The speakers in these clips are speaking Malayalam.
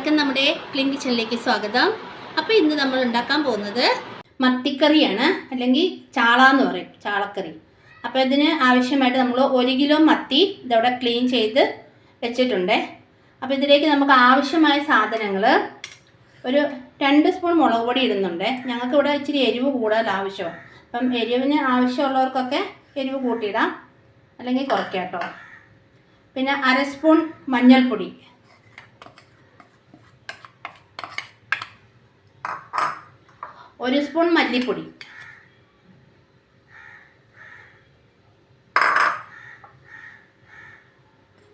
എല്ലാവർക്കും നമ്മുടെ ക്ലീൻ കിച്ചണിലേക്ക് സ്വാഗതം. അപ്പോൾ ഇന്ന് നമ്മൾ ഉണ്ടാക്കാൻ പോകുന്നത് മത്തിക്കറിയാണ് അല്ലെങ്കിൽ ചാള എന്ന് പറയും ചാളക്കറി. അപ്പോൾ ഇതിന് ആവശ്യമായിട്ട് നമ്മൾ ഒരു കിലോ മത്തി ഇതവിടെ ക്ലീൻ ചെയ്ത് വെച്ചിട്ടുണ്ട്. അപ്പോൾ ഇതിലേക്ക് നമുക്ക് ആവശ്യമായ സാധനങ്ങൾ ഒരു രണ്ട് സ്പൂൺ മുളക് പൊടി ഇടുന്നുണ്ട്. ഞങ്ങൾക്ക് ഇവിടെ ഇച്ചിരി എരിവ് കൂടുതൽ ആവശ്യമാണ്. അപ്പം എരിവിന് ആവശ്യമുള്ളവർക്കൊക്കെ എരിവ് കൂട്ടിയിടാം. അല്ലെങ്കിൽ കുറയ്ക്കാം കേട്ടോ. പിന്നെ അര സ്പൂൺ മഞ്ഞൾപ്പൊടി. ഒരു സ്പൂൺ മല്ലിപ്പൊടി.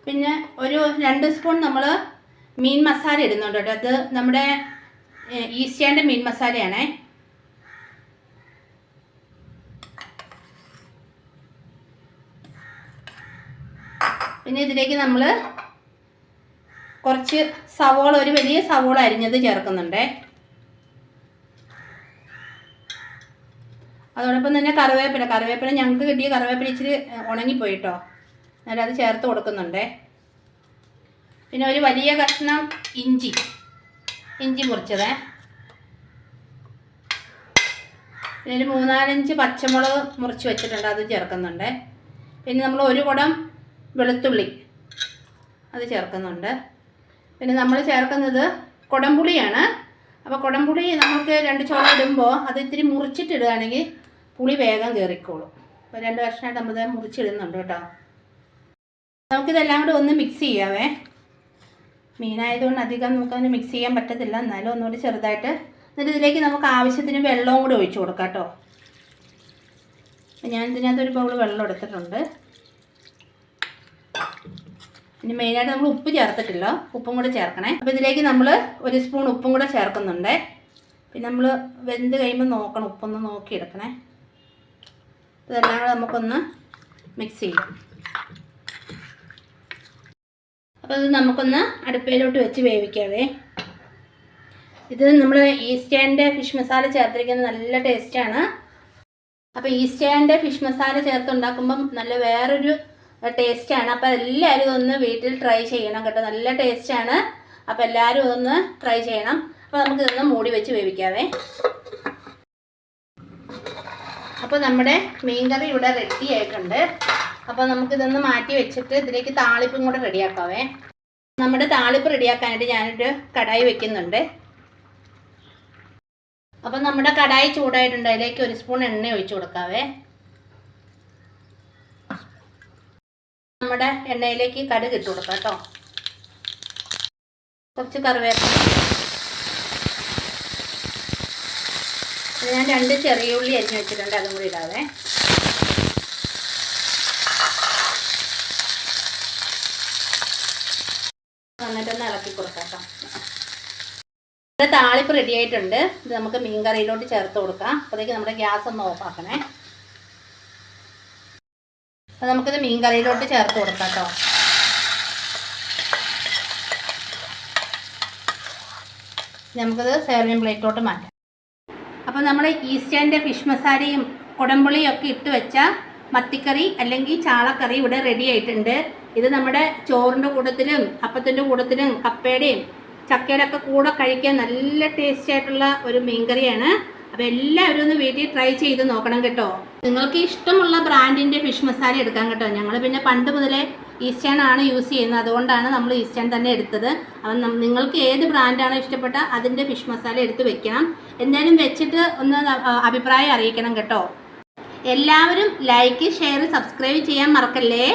പിന്നെ ഒരു രണ്ട് സ്പൂൺ നമ്മൾ മീൻ മസാല ഇടുന്നുണ്ട് അത് നമ്മുടെ ഈസ്റ്റേന്റെ മീൻ മസാലയാണേ. പിന്നെ ഇതിലേക്ക് നമ്മൾ കുറച്ച് സവോള ഒരു വലിയ സവോള അരിഞ്ഞത് ചേർക്കുന്നുണ്ടേ. അതോടൊപ്പം തന്നെ കറിവേപ്പില. കറിവേപ്പില ഞങ്ങൾക്ക് കിട്ടിയ കറിവേപ്പില ഇച്ചിരി ഉണങ്ങിപ്പോയി കേട്ടോ അന്നേരം അത് ചേർത്ത് കൊടുക്കുന്നുണ്ടേ. പിന്നെ ഒരു വലിയ കഷ്ണം ഇഞ്ചി. ഇഞ്ചി മുറിച്ചതേ. പിന്നെ ഒരു മൂന്നാലഞ്ച് പച്ചമുളക് മുറിച്ച് വെച്ചിട്ടുണ്ട് അത് ചേർക്കുന്നുണ്ട്. പിന്നെ നമ്മൾ ഒരു കുടം വെളുത്തുള്ളി അത് ചേർക്കുന്നുണ്ട്. പിന്നെ നമ്മൾ ചേർക്കുന്നത് കുടംപുളിയാണ്. അപ്പോൾ കുടംപുളി നമുക്ക് രണ്ട് ചോളം ഇടുമ്പോൾ അത് ഇത്തിരി മുറിച്ചിട്ടിടുകയാണെങ്കിൽ പുളി വേഗം കയറിക്കോളും അപ്പോൾ രണ്ട് കഷ്ണമായിട്ട് നമ്മൾ മുറിച്ചിടുന്നുണ്ട് കേട്ടോ. നമുക്കിതെല്ലാം കൂടി ഒന്ന് മിക്സ് ചെയ്യാവേ. മീനായതുകൊണ്ട് അധികം നമുക്കതിന് മിക്സ് ചെയ്യാൻ പറ്റത്തില്ല. എന്നാലും ഒന്നുകൂടി ചെറുതായിട്ട് എന്നിട്ട് ഇതിലേക്ക് നമുക്ക് ആവശ്യത്തിന് വെള്ളവും കൂടി ഒഴിച്ചു കൊടുക്കാം കേട്ടോ. ഞാൻ ഇതിനകത്ത് ഒരു ബൗൾ വെള്ളം എടുത്തിട്ടുണ്ട്. ഇനി മെയിനായിട്ട് നമ്മൾ ഉപ്പ് ചേർത്തിട്ടില്ല. ഉപ്പും കൂടെ ചേർക്കണേ. അപ്പോൾ ഇതിലേക്ക് നമ്മൾ ഒരു സ്പൂൺ ഉപ്പും കൂടെ ചേർക്കുന്നുണ്ട്. പിന്നെ നമ്മൾ വെന്ത് കഴിയുമ്പോൾ നോക്കണം. ഉപ്പൊന്ന് നോക്കി എടുക്കണേ ഇതെല്ലാം കൂടെ നമുക്കൊന്ന് മിക്സ് ചെയ്യാം. അപ്പോൾ ഇത് നമുക്കൊന്ന് അടുപ്പയിലോട്ട് വെച്ച് വേവിക്കാവേ. ഇത് നമ്മൾ ഈസ്റ്റേന്റെ ഫിഷ് മസാല ചേർത്തിരിക്കുന്നത് നല്ല ടേസ്റ്റാണ് അപ്പോൾ ഈസ്റ്റേന്റെ ഫിഷ് മസാല ചേർത്ത് ഉണ്ടാക്കുമ്പം നല്ല വേറൊരു ടേസ്റ്റാണ് അപ്പോൾ എല്ലാവരും ഒന്ന് വീട്ടിൽ ട്രൈ ചെയ്യണം കേട്ടോ. നല്ല ടേസ്റ്റാണ് അപ്പോൾ എല്ലാവരും ഒന്ന് ട്രൈ ചെയ്യണം. അപ്പോൾ നമുക്ക് ഇതൊന്ന് മൂടി വെച്ച് വേവിക്കാവേ. അപ്പോൾ നമ്മുടെ മീൻ കറി ഇവിടെ റെഡി ആയിട്ടുണ്ട്. അപ്പോൾ നമുക്കിതൊന്ന് മാറ്റി വെച്ചിട്ട് ഇതിലേക്ക് താളിപ്പും കൂടെ റെഡിയാക്കാവേ നമ്മുടെ താളിപ്പ് റെഡിയാക്കാനായിട്ട് ഞാനൊരു കടായി വെക്കുന്നുണ്ട്. അപ്പോൾ നമ്മുടെ കടായി ചൂടായിട്ടുണ്ട്. അതിലേക്ക് ഒരു സ്പൂൺ എണ്ണ ഒഴിച്ചു കൊടുക്കാവേ. നമ്മുടെ എണ്ണയിലേക്ക് കടുക് ഇട്ട് കൊടുക്കാം കേട്ടോ. കുറച്ച് കറിവേപ്പില ഞാൻ രണ്ട് ചെറിയ ഉള്ളി അരിഞ്ഞ് വെച്ചിട്ടുണ്ട് അതും കൂടി ഇടാവേ. വന്നിട്ടൊന്ന് ഇളക്കി കൊടുക്കാം ഇവിടെ താളിപ്പ് റെഡി ആയിട്ടുണ്ട്. ഇത് നമുക്ക് മീൻ കറിയിലോട്ട് ചേർത്ത് കൊടുക്കാം. അപ്പോഴത്തേക്ക് നമ്മുടെ ഗ്യാസ് ഒന്ന് ഓഫ് ആക്കണേ. അപ്പോൾ നമുക്കിത് മീൻ കറിയിലോട്ട് ചേർത്ത് കൊടുക്കാം കേട്ടോ. നമുക്കിത് സെർവിങ് പ്ലേറ്റിലോട്ട് മാറ്റാം. അപ്പോൾ നമ്മൾ ഈസ്റ്റേന്റെ ഫിഷ് മസാലയും കുടംപുളിയും ഒക്കെ ഇട്ട് വെച്ച മത്തിക്കറി അല്ലെങ്കിൽ ചാളക്കറി ഇവിടെ റെഡി ആയിട്ടുണ്ട്. ഇത് നമ്മുടെ ചോറിന്റെ കൂട്ടത്തിലും അപ്പത്തിന്റെ കൂട്ടത്തിലും കപ്പയുടെയും ചക്കയുടെ ഒക്കെ കൂടെ കഴിക്കാൻ നല്ല ടേസ്റ്റി ആയിട്ടുള്ള ഒരു മീൻകറിയാണ്. അപ്പോൾ എല്ലാവരും ഒന്ന് വീട്ടിൽ ട്രൈ ചെയ്ത് നോക്കണം കേട്ടോ. നിങ്ങൾക്ക് ഇഷ്ടമുള്ള ബ്രാൻഡിന്റെ ഫിഷ് മസാല എടുക്കാം കേട്ടോ. ഞങ്ങൾ പിന്നെ പണ്ട് മുതലേ ഈസ്റ്റേൺ ആണ് യൂസ് ചെയ്യുന്നത്. അതുകൊണ്ടാണ് നമ്മൾ ഈസ്റ്റേൺ തന്നെ എടുത്തത്. അപ്പം നിങ്ങൾക്ക് ഏത് ബ്രാൻഡാണോ ഇഷ്ടപ്പെട്ട അതിന്റെ ഫിഷ് മസാല എടുത്ത് വെക്കണം. എന്തായാലും വെച്ചിട്ട് ഒന്ന് അഭിപ്രായം അറിയിക്കണം കേട്ടോ. എല്ലാവരും ലൈക്ക് ഷെയർ സബ്സ്ക്രൈബ് ചെയ്യാൻ മറക്കല്ലേ?